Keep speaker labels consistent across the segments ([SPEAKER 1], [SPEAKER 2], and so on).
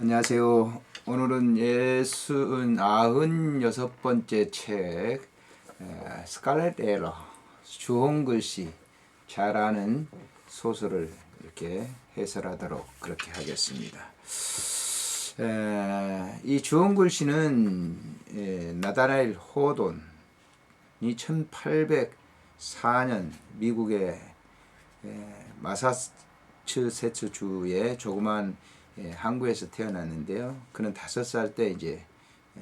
[SPEAKER 1] 안녕하세요. 오늘은 예순 아흔 여섯 번째 책 에, 스칼렛 에러 주홍 글씨 잘하는 소설을 이렇게 해설하도록 그렇게 하겠습니다. 에, 이 주홍 글씨는 에, 나다나엘 호돈이 1804년 미국의 에, 마사추세츠 주의 조그만 예, 항구에서 태어났는데요. 그는 다섯 살 때 이제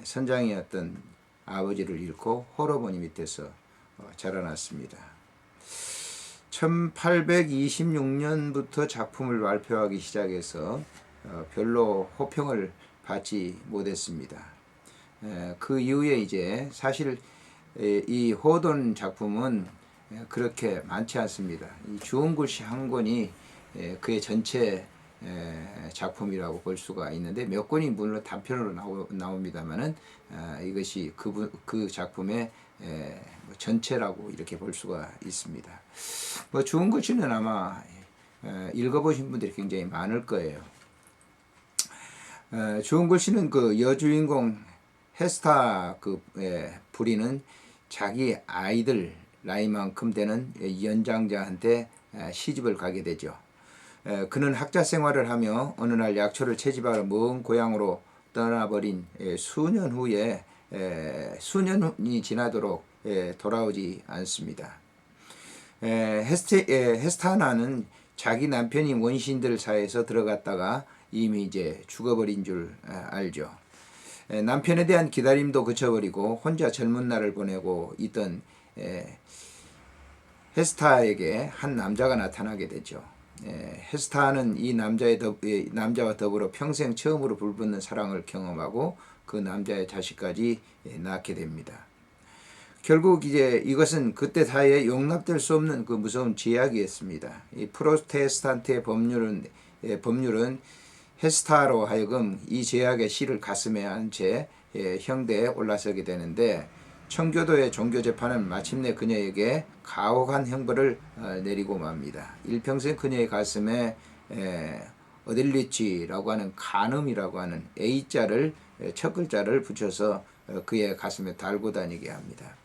[SPEAKER 1] 선장이었던 아버지를 잃고 호러버니 밑에서 어, 자라났습니다. 1826년부터 작품을 발표하기 시작해서 어, 별로 호평을 받지 못했습니다. 에, 그 이후에 이제 사실 에, 이 호돈 작품은 에, 그렇게 많지 않습니다. 이 주홍 글씨 한 권이 에, 그의 전체 에, 작품이라고 볼 수가 있는데 몇 권이 물론 단편으로 나옵니다만은 아, 이것이 그, 그 작품의 에, 뭐 전체라고 이렇게 볼 수가 있습니다. 뭐 글씨는 아마 에, 읽어보신 분들이 굉장히 많을 거예요. 에, 좋은 글씨는 그 여주인공 헤스타 그 에, 부리는 자기 아이들 나이만큼 되는 연장자한테 에, 시집을 가게 되죠. 에, 그는 학자 생활을 하며 어느 날 약초를 채집하러 먼 고향으로 떠나버린 에, 수년 후에 에, 수년이 지나도록 에, 돌아오지 않습니다. 에, 헤스테, 에, 헤스타나는 자기 남편이 원신들 사이에서 들어갔다가 이미 이제 죽어버린 줄 아, 알죠. 에, 남편에 대한 기다림도 그쳐버리고 혼자 젊은 날을 보내고 있던 에, 헤스타에게 한 남자가 나타나게 되죠. 에, 헤스타는 이 남자의 더, 이 남자와 더불어 평생 처음으로 불붙는 사랑을 경험하고 그 남자의 자식까지 에, 낳게 됩니다. 결국 이제 이것은 그때 사이에 용납될 수 없는 그 무서운 제약이었습니다. 이 프로테스탄트의 법률은 예, 법률은 헤스타로 하여금 이 제약의 실을 가슴에 안채 예, 형대에 올라서게 되는데 청교도의 종교 재판은 마침내 그녀에게 가혹한 형벌을 어, 내리고 맙니다. 일평생 그녀의 가슴에 에, 어딜리치라고 하는 간음이라고 하는 A자를 에, 첫 글자를 붙여서 어, 그의 가슴에 달고 다니게 합니다.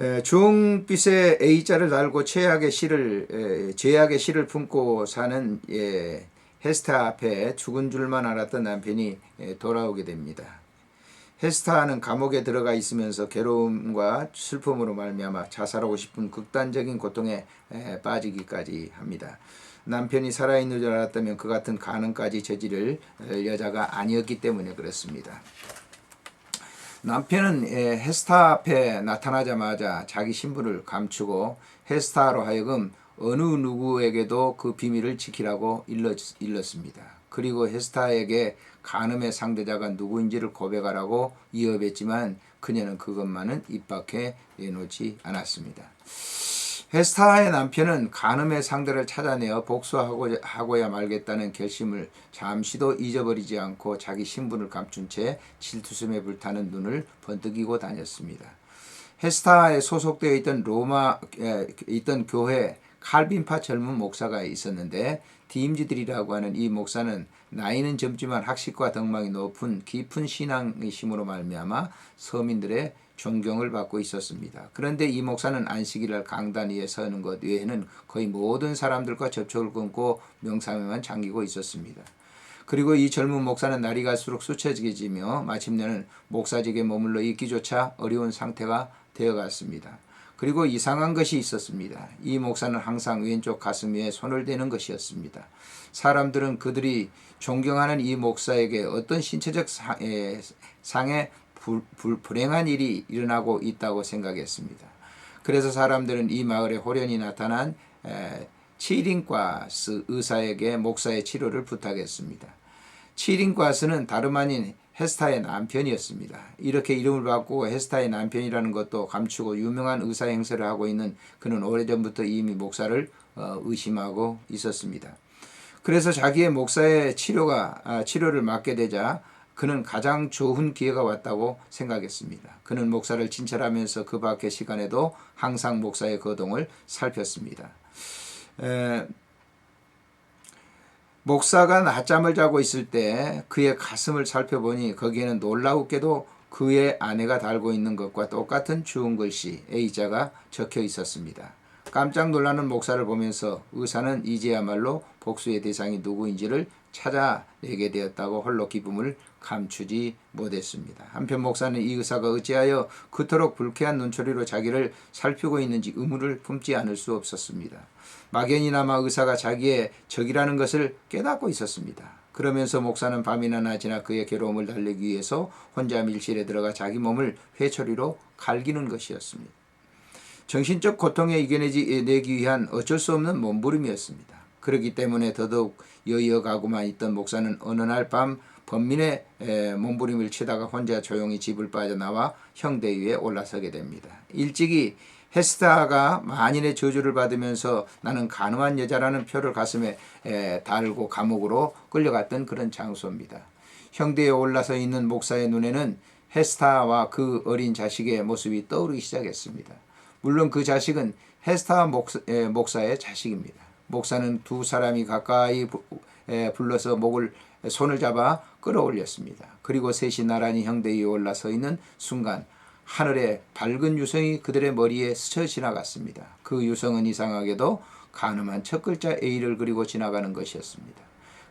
[SPEAKER 1] 에, 주홍빛의 A자를 달고 최악의 에, 죄악의 시를 품고 사는 예, 헤스타 앞에 죽은 줄만 알았던 남편이 에, 돌아오게 됩니다. 헤스타는 감옥에 들어가 있으면서 괴로움과 슬픔으로 말미암아 자살하고 싶은 극단적인 고통에 에, 빠지기까지 합니다. 남편이 살아있는 줄 알았다면 그 같은 가능까지 저지를 에, 여자가 아니었기 때문에 그렇습니다. 남편은 에, 헤스타 앞에 나타나자마자 자기 신분을 감추고 헤스타로 하여금 어느 누구에게도 그 비밀을 지키라고 일렀, 일렀습니다. 그리고 헤스타에게 간음의 상대자가 누구인지를 고백하라고 이업했지만 그녀는 그것만은 입 밖에 내놓지 않았습니다. 헤스타의 남편은 간음의 상대를 찾아내어 복수하고야 말겠다는 결심을 잠시도 잊어버리지 않고 자기 신분을 감춘 채 질투심에 불타는 눈을 번뜩이고 다녔습니다. 헤스타에 소속되어 있던 로마 에, 있던 교회 칼빈파 젊은 목사가 있었는데 디임지들이라고 하는 이 목사는 나이는 젊지만 학식과 덕망이 높은 깊은 신앙의 힘으로 말미암아 서민들의 존경을 받고 있었습니다. 그런데 이 목사는 안식일날 강단 위에 서는 것 외에는 거의 모든 사람들과 접촉을 끊고 명상에만 잠기고 있었습니다. 그리고 이 젊은 목사는 날이 갈수록 수척해지며 마침내는 목사직에 머물러 있기조차 어려운 상태가 되어갔습니다. 그리고 이상한 것이 있었습니다. 이 목사는 항상 왼쪽 가슴 위에 손을 대는 것이었습니다. 사람들은 그들이 존경하는 이 목사에게 어떤 신체적 불, 불행한 일이 일어나고 있다고 생각했습니다. 그래서 사람들은 이 마을에 호련히 나타난 치링과스 의사에게 목사의 치료를 부탁했습니다. 치링과스는 다름 아닌 헤스타의 남편이었습니다. 이렇게 이름을 받고 헤스타의 남편이라는 것도 감추고 유명한 의사 행세를 하고 있는 그는 오래전부터 이미 목사를 어, 의심하고 있었습니다. 그래서 자기의 목사의 치료가 아, 치료를 맡게 되자 그는 가장 좋은 기회가 왔다고 생각했습니다. 그는 목사를 진찰하면서 그 밖의 시간에도 항상 목사의 거동을 살폈습니다. 에, 목사가 낮잠을 자고 있을 때 그의 가슴을 살펴보니 거기에는 놀라웠게도 그의 아내가 달고 있는 것과 똑같은 주운 글씨 A자가 적혀 있었습니다. 깜짝 놀라는 목사를 보면서 의사는 이제야말로 복수의 대상이 누구인지를 찾아내게 되었다고 홀로 기쁨을 감추지 못했습니다. 한편 목사는 이 의사가 어찌하여 그토록 불쾌한 눈초리로 자기를 살피고 있는지 의문을 품지 않을 수 없었습니다. 막연히나마 의사가 자기의 적이라는 것을 깨닫고 있었습니다. 그러면서 목사는 밤이나 낮이나 그의 괴로움을 달래기 위해서 혼자 밀실에 들어가 자기 몸을 회초리로 갈기는 것이었습니다. 정신적 고통에 이겨내지 내기 위한 어쩔 수 없는 몸부림이었습니다. 그렇기 때문에 더더욱 여이어가고만 있던 목사는 어느 날 밤 범민의 몸부림을 치다가 혼자 조용히 집을 빠져나와 형대 위에 올라서게 됩니다. 일찍이 헤스타가 만인의 저주를 받으면서 나는 가능한 여자라는 표를 가슴에 달고 감옥으로 끌려갔던 그런 장소입니다. 형대에 올라서 있는 목사의 눈에는 헤스타와 그 어린 자식의 모습이 떠오르기 시작했습니다. 물론 그 자식은 헤스타 목사, 목사의 자식입니다. 목사는 두 사람이 가까이 불러서 목을 손을 잡아 끌어올렸습니다. 그리고 셋이 나란히 형대 위에 올라서 있는 순간 하늘에 밝은 유성이 그들의 머리에 스쳐 지나갔습니다. 그 유성은 이상하게도 가늠한 첫 글자 A를 그리고 지나가는 것이었습니다.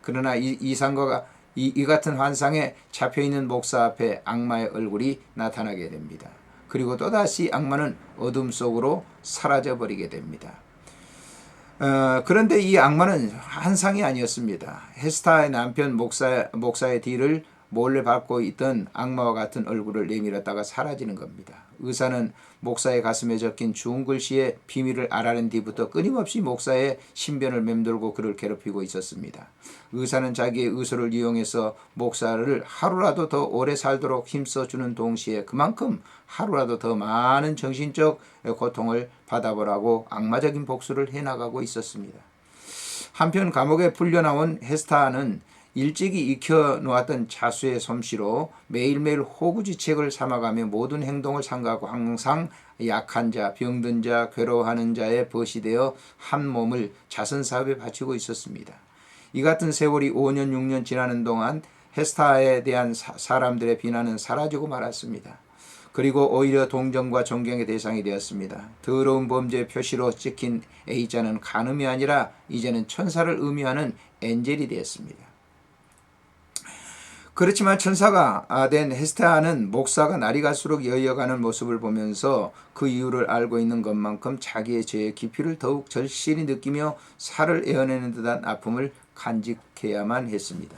[SPEAKER 1] 그러나 이 이상과 이, 이 같은 환상에 잡혀 있는 목사 앞에 악마의 얼굴이 나타나게 됩니다. 그리고 또다시 악마는 어둠 속으로 사라져 버리게 됩니다. 어, 그런데 이 악마는 한상이 아니었습니다. 헤스타의 남편 목사, 목사의 뒤를 몰래 밟고 있던 악마와 같은 얼굴을 내밀었다가 사라지는 겁니다. 의사는 목사의 가슴에 적힌 주운 글씨의 비밀을 알아낸 뒤부터 끊임없이 목사의 신변을 맴돌고 그를 괴롭히고 있었습니다. 의사는 자기의 의소를 이용해서 목사를 하루라도 더 오래 살도록 힘써주는 동시에 그만큼 하루라도 더 많은 정신적 고통을 받아보라고 악마적인 복수를 해나가고 있었습니다. 한편 감옥에 풀려나온 헤스타는 일찍이 익혀 놓았던 자수의 솜씨로 매일매일 호구지책을 삼아가며 모든 행동을 삼가고 항상 약한 자, 병든 자, 괴로워하는 자의 벗이 되어 한 몸을 자선 사업에 바치고 있었습니다. 이 같은 세월이 5년, 6년 지나는 동안 헤스타에 대한 사, 람들의 비난은 사라지고 말았습니다. 그리고 오히려 동정과 존경의 대상이 되었습니다. 더러운 범죄 표시로 찍힌 A자는 간음이 아니라 이제는 천사를 의미하는 엔젤이 되었습니다. 그렇지만 천사가 된 헤스테아는 목사가 날이 갈수록 여여가는 모습을 보면서 그 이유를 알고 있는 것만큼 자기의 죄의 깊이를 더욱 절실히 느끼며 살을 에어내는 듯한 아픔을 간직해야만 했습니다.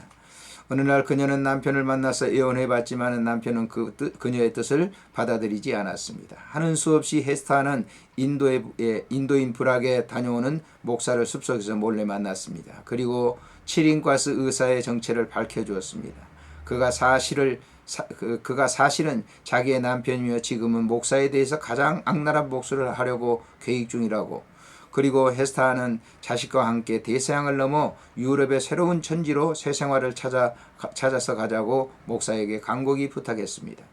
[SPEAKER 1] 어느 날 그녀는 남편을 만나서 애원해 봤지만 남편은 그 뜻, 그녀의 뜻을 받아들이지 않았습니다. 하는 수 없이 헤스타는 인도의 인도인 불악에 다녀오는 목사를 숲속에서 몰래 만났습니다. 그리고 치린과스 의사의 정체를 밝혀주었습니다. 그가 사실을 사, 그, 그가 사실은 자기의 남편이며 지금은 목사에 대해서 가장 악랄한 복수를 하려고 계획 중이라고 그리고 헤스타는 자식과 함께 대서양을 넘어 유럽의 새로운 천지로 새 생활을 찾아, 찾아서 가자고 목사에게 간곡히 부탁했습니다.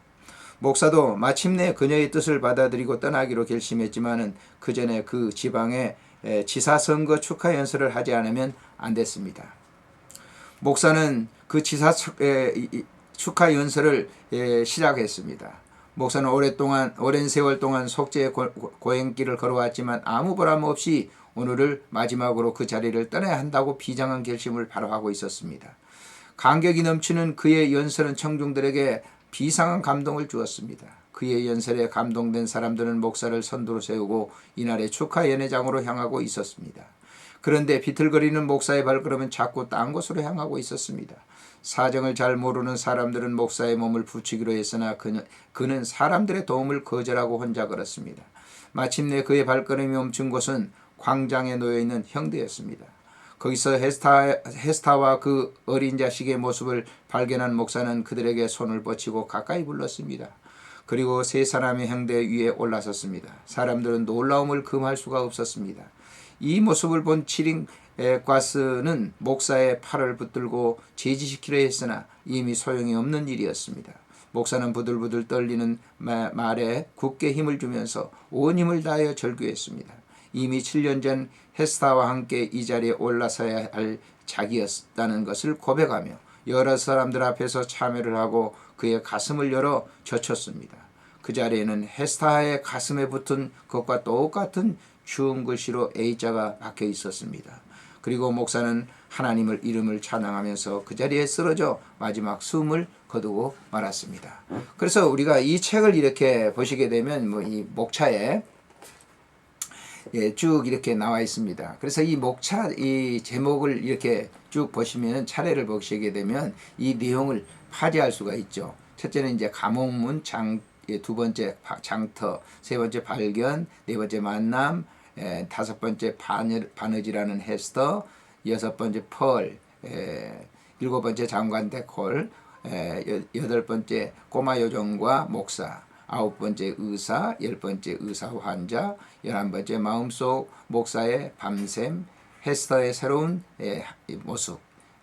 [SPEAKER 1] 목사도 마침내 그녀의 뜻을 받아들이고 떠나기로 결심했지만은 그 전에 그 지방에 지사 선거 축하 연설을 하지 않으면 안 됐습니다. 목사는 그 지사 축하 연설을 시작했습니다. 목사는 오랫동안 오랜 세월 동안 속죄의 고행길을 걸어왔지만 아무 보람 없이 오늘을 마지막으로 그 자리를 떠나야 한다고 비장한 결심을 바로 하고 있었습니다. 감격이 넘치는 그의 연설은 청중들에게 비상한 감동을 주었습니다. 그의 연설에 감동된 사람들은 목사를 선두로 세우고 이날의 축하 연회장으로 향하고 있었습니다. 그런데 비틀거리는 목사의 발걸음은 자꾸 딴 곳으로 향하고 있었습니다. 사정을 잘 모르는 사람들은 목사의 몸을 붙이기로 했으나 그는, 그는 사람들의 도움을 거절하고 혼자 걸었습니다. 마침내 그의 발걸음이 멈춘 곳은 광장에 놓여 있는 형대였습니다. 거기서 헤스타, 헤스타와 그 어린 자식의 모습을 발견한 목사는 그들에게 손을 뻗치고 가까이 불렀습니다. 그리고 세 사람의 형대 위에 올라섰습니다. 사람들은 놀라움을 금할 수가 없었습니다. 이 모습을 본치 링 과스는 목사의 팔을 붙들고 제지시키려 했으나 이미 소용이 없는 일이었습니다. 목사는 부들부들 떨리는 말에 굳게 힘을 주면서 온 힘을 다하여 절규했습니다. 이미 7년 전 헤스타와 함께 이 자리에 올라서야 할 자기였다는 것을 고백하며 여러 사람들 앞에서 참여를 하고 그의 가슴을 열어 젖혔습니다. 그 자리에는 헤스타의 가슴에 붙은 것과 똑같은 주음 글씨로 A자가 박혀 있었습니다. 그리고 목사는 하나님을 이름을 찬양하면서 그 자리에 쓰러져 마지막 숨을 거두고 말았습니다. 그래서 우리가 이 책을 이렇게 보시게 되면 뭐 이 목차에 예, 쭉 이렇게 나와 있습니다. 그래서 이 목차 이 제목을 이렇게 쭉 보시면 차례를 보시게 되면 이 내용을 파지할 수가 있죠. 첫째는 이제 감옥문 장, 예, 두 번째 바- 장터, 세 번째 발견, 네 번째 만남, 예, 다섯 번째 바느, 바느지라는 헤스터, 여섯 번째 펄, 예, 일곱 번째 장관 데콜, 예, 여- 여덟 번째 꼬마 요정과 목사, 아홉 번째 의사, 열 번째 의사 환자, 열한 번째 마음속 목사의 밤샘, 헤스터의 새로운 예, 이 모습,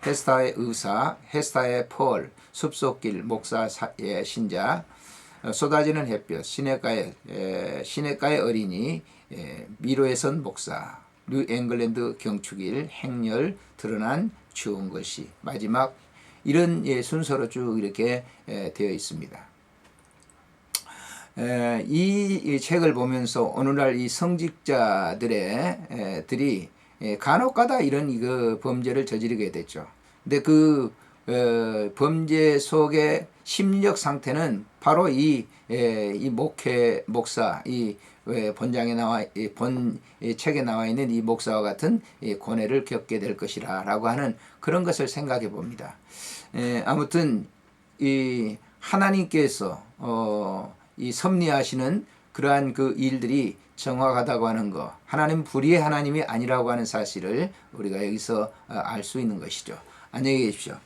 [SPEAKER 1] 헤스타의 의사, 헤스타의 폴, 숲속길 목사 사- 의 신자, 어, 쏟아지는 햇볕, 시내가의 에, 시내가의 어린이, 에, 미로에선 목사, 뉴 앵글랜드 경축일, 행렬, 드러난 추운 것이 마지막 이런 예, 순서로 쭉 이렇게 에, 되어 있습니다. 에, 이, 이 책을 보면서 오늘날 이 성직자들의 에, 들이 에, 간혹가다 이런 그 범죄를 저지르게 됐죠. 근데 그 어, 범죄 속의 심리적 상태는 바로 이, 에, 이 목회 목사 이 왜 본장에 나와 이본이 책에 나와 있는 이 목사와 같은 이 고뇌를 겪게 될 것이라라고 하는 그런 것을 생각해 봅니다. 에, 아무튼 이 하나님께서 어, 이 섭리하시는 그러한 그 일들이 정확하다고 하는 거, 하나님 불의의 하나님이 아니라고 하는 사실을 우리가 여기서 알 수 있는 것이죠. 안녕히 계십시오.